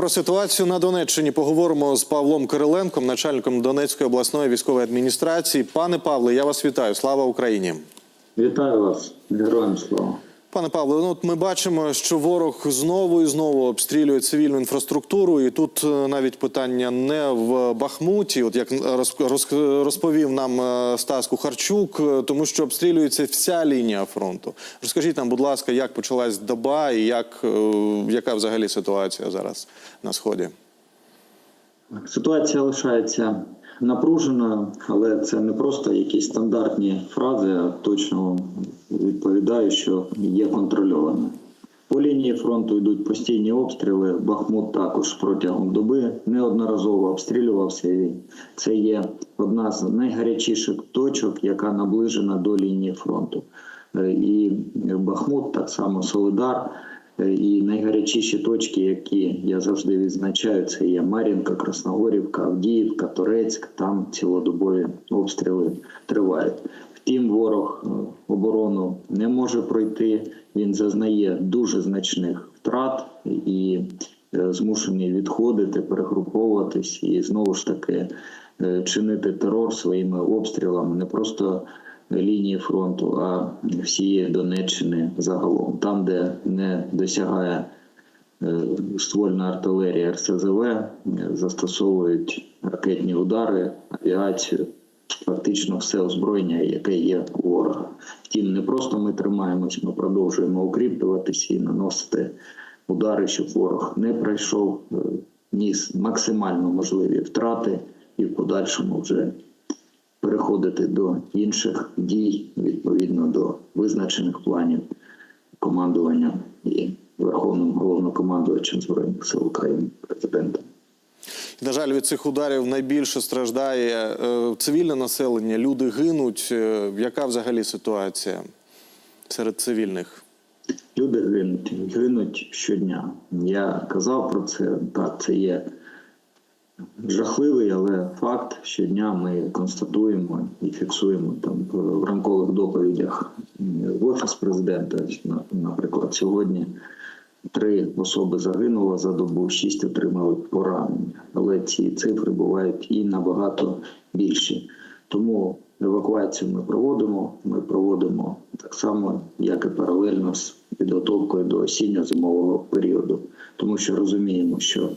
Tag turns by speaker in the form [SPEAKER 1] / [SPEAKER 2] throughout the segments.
[SPEAKER 1] про ситуацію на Донеччині поговоримо з Павлом Кириленком, начальником Донецької обласної військової адміністрації. Пане Павле, я вас вітаю. Слава Україні.
[SPEAKER 2] Вітаю вас, героям слава.
[SPEAKER 1] Пане Павле, ну от ми бачимо, що ворог знову і знову обстрілює цивільну інфраструктуру, і тут е, навіть питання не в Бахмуті, от як роз- роз- розповів нам е, Стас Кухарчук, е, тому що обстрілюється вся лінія фронту. Розкажіть нам, будь ласка, як почалась доба і як, яка взагалі ситуація зараз на сході?
[SPEAKER 2] Ситуація лишається напруженою, але це не просто якісь стандартні фрази, а точно відповідаю, що є контрольовано. По лінії фронту йдуть постійні обстріли. Бахмут також протягом доби неодноразово обстрілювався. І це є одна з найгарячіших точок, яка наближена до лінії фронту. Е, І Бахмут, так само Солидар. Е, І найгарячіші точки, які я завжди відзначаю, це є Мар'їнка, Красногорівка, Авдіївка, Торецьк. Там цілодобові обстріли тривають. Втім, ворог е, оборону не може пройти. Він зазнає дуже значних втрат і е, змушений відходити, перегруповуватись і знову ж таки чинити терор своїми обстрілами не просто лінії фронту, а всієї Донеччини загалом, там, де не досягає е, ствольна артилерія РСЗВ, е, застосовують ракетні удари, авіацію, фактично все озброєння, яке є у ворога. Втім, не просто ми тримаємось, ми продовжуємо укріплюватися і наносити удари, щоб ворог не пройшов, е, ніс максимально можливі втрати і в подальшому вже переходити до інших дій відповідно до визначених планів командування і верховним головнокомандувачем збройних сил України президентом.
[SPEAKER 1] На жаль, від цих ударів найбільше страждає е, цивільне населення. Люди гинуть. Е, Яка взагалі ситуація серед цивільних?
[SPEAKER 2] Люди гинуть, гинуть щодня. Я казав про це. Так, це є жахливий, але факт. Щодня ми констатуємо і фіксуємо там в ранкових доповідях в офіс президента. Наприклад, сьогодні три особи загинуло за добу, шість отримали поранення. Але ці цифри бувають і набагато більші. Тому евакуацію ми проводимо. Ми проводимо так само, як і паралельно з підготовкою до осінньо-зимового періоду, тому що розуміємо, що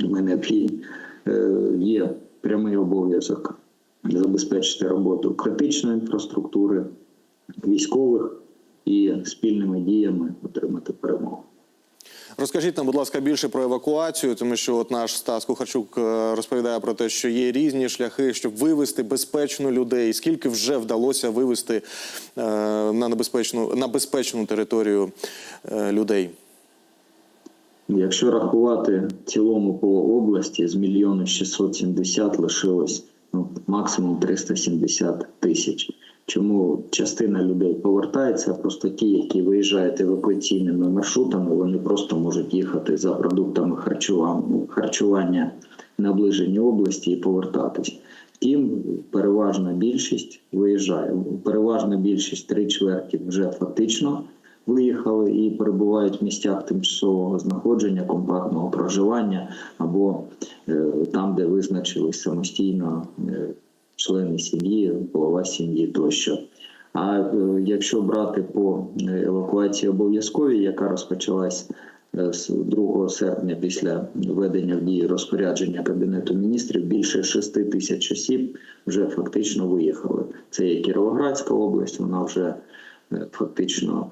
[SPEAKER 2] ми необхідні е, є прямий обов'язок забезпечити роботу критичної інфраструктури, військових і спільними діями отримати перемогу.
[SPEAKER 1] Розкажіть нам, будь ласка, більше про евакуацію, тому що от наш Стас Кухарчук е, розповідає про те, що є різні шляхи, щоб вивести безпечно людей. Скільки вже вдалося вивести е, на небезпечну на безпечну територію е, людей?
[SPEAKER 2] Якщо рахувати цілому по області з мільйона 670 лишилось ну, максимум 370 тисяч. Чому частина людей повертається? Просто ті, які виїжджають евакуаційними маршрутами, вони просто можуть їхати за продуктами харчування, харчування наближені області і повертатись. Втім, переважна більшість виїжджає. Переважна більшість три чверті вже фактично виїхали і перебувають в місцях тимчасового знаходження, компактного проживання або е, там, де визначились самостійно е, члени сім'ї, голова сім'ї тощо. А е, якщо брати по евакуації обов'язковій, яка розпочалась з 2 серпня після введення в дію розпорядження кабінету міністрів, більше 6 тисяч осіб вже фактично виїхали. Це є Кіровоградська область, вона вже фактично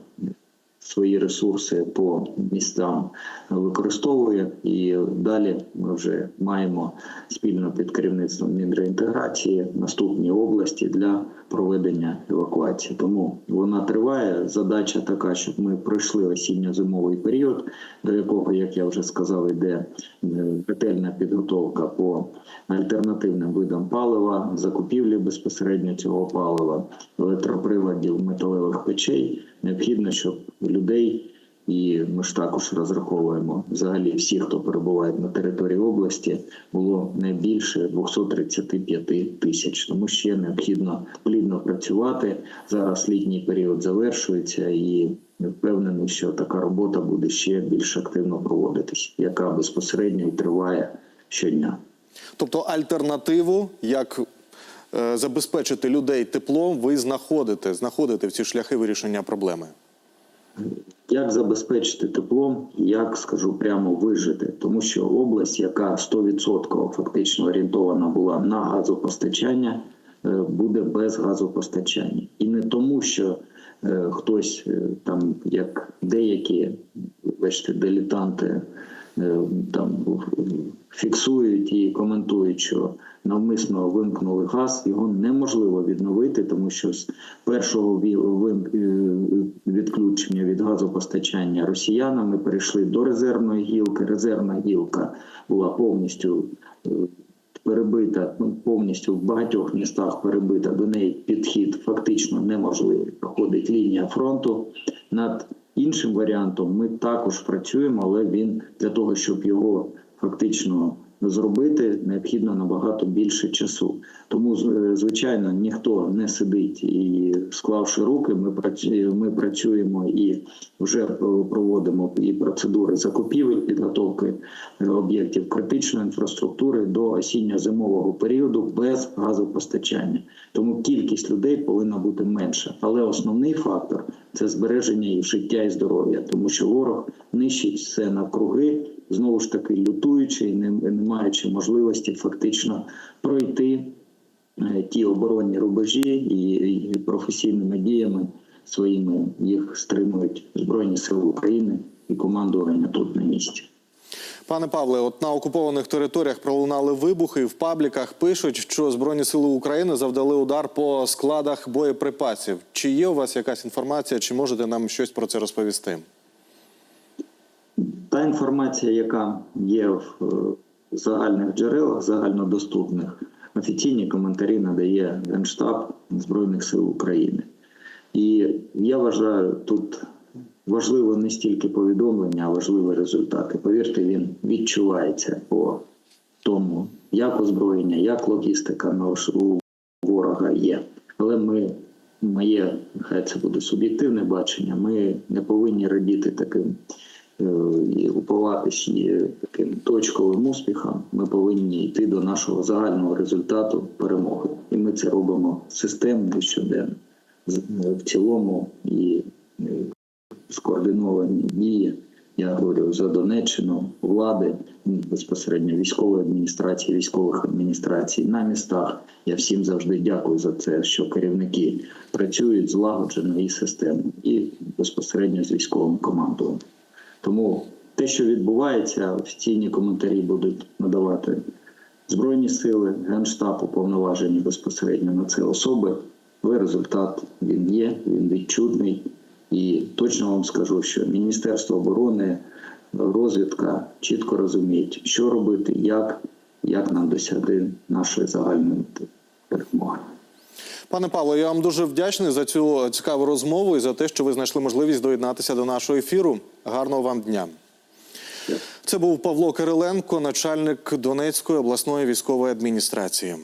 [SPEAKER 2] свої ресурси по містам використовує, і далі ми вже маємо спільно під керівництвом Мінреінтеграції наступні області для проведення евакуації. Тому вона триває. Задача така, щоб ми пройшли осінньо-зимовий період, до якого, як я вже сказав, йде е, ретельна підготовка по альтернативним видам палива, закупівлі безпосередньо цього палива, електроприладів, металевих печей. Необхідно, щоб людей, і ми ж також розраховуємо взагалі всі, хто перебуває на території області, було не більше 235 тисяч. Тому ще необхідно плідно працювати. Зараз літній період завершується, і впевнений, що така робота буде ще більш активно проводитись, яка безпосередньо і триває щодня.
[SPEAKER 1] Тобто альтернативу, як е, забезпечити людей теплом, ви знаходите, знаходите в ці шляхи вирішення проблеми.
[SPEAKER 2] Як забезпечити теплом, як скажу прямо вижити, тому що область, яка 100% фактично орієнтована була на газопостачання, е, буде без газопостачання, і не тому, що е, хтось е, там, як деякі, бачите, дилетанти там фіксують і коментують, що навмисно вимкнули газ, його неможливо відновити, тому що з першого е, відключення від газопостачання росіянами перейшли до резервної гілки. Резервна гілка була повністю е, перебита, ну повністю в багатьох містах перебита. До неї підхід фактично неможливий. Проходить лінія фронту. Над іншим варіантом ми також працюємо, але він для того, щоб його фактично зробити, необхідно набагато більше часу. Тому звичайно ніхто не сидить і склавши руки. Ми працюємо, працюємо і вже е, проводимо і процедури закупівель, підготовки е, об'єктів критичної інфраструктури до осінньо-зимового періоду без газопостачання. Тому кількість людей повинна бути менша. Але основний фактор це збереження їх життя і здоров'я, тому що ворог нищить все навкруги, знову ж таки лютуючи і не, не маючи можливості фактично пройти е, ті оборонні рубежі і, і професійними діями своїми їх стримують Збройні Сили України і командування тут на місці.
[SPEAKER 1] Пане Павле, от на окупованих територіях пролунали вибухи. В пабліках пишуть, що Збройні сили України завдали удар по складах боєприпасів. Чи є у вас якась інформація, чи можете нам щось про це розповісти?
[SPEAKER 2] Та інформація, яка є в е, загальних джерелах, загальнодоступних, офіційні коментарі надає Генштаб Збройних сил України. І я вважаю, тут важливо не стільки повідомлення, а важливі результати. Повірте, він відчувається по тому, як озброєння, як логістика у ворога є. Але ми, моє, хай це буде суб'єктивне бачення, ми не повинні радіти таким уповатись і таким точковим успіхам. Ми повинні йти до нашого загального результату перемоги. І ми це робимо системно щоденно. В цілому і е, скоординовані дії. Я говорю за Донеччину, влади, безпосередньо військової адміністрації, військових адміністрацій на містах. Я всім завжди дякую за це, що керівники працюють злагоджено і системно, і безпосередньо з військовим командуванням. Тому те, що відбувається, офіційні коментарі будуть надавати Збройні сили, Генштаб уповноважені безпосередньо на це особи. Але результат він є, він відчутний. І точно вам скажу, що Міністерство оборони, розвідка чітко розуміють, що робити, як, як нам досягти нашої загальної перемоги.
[SPEAKER 1] Пане Павло, я вам дуже вдячний за цю цікаву розмову і за те, що ви знайшли можливість доєднатися до нашого ефіру. Гарного вам дня. Це був Павло Кириленко, начальник Донецької обласної військової адміністрації.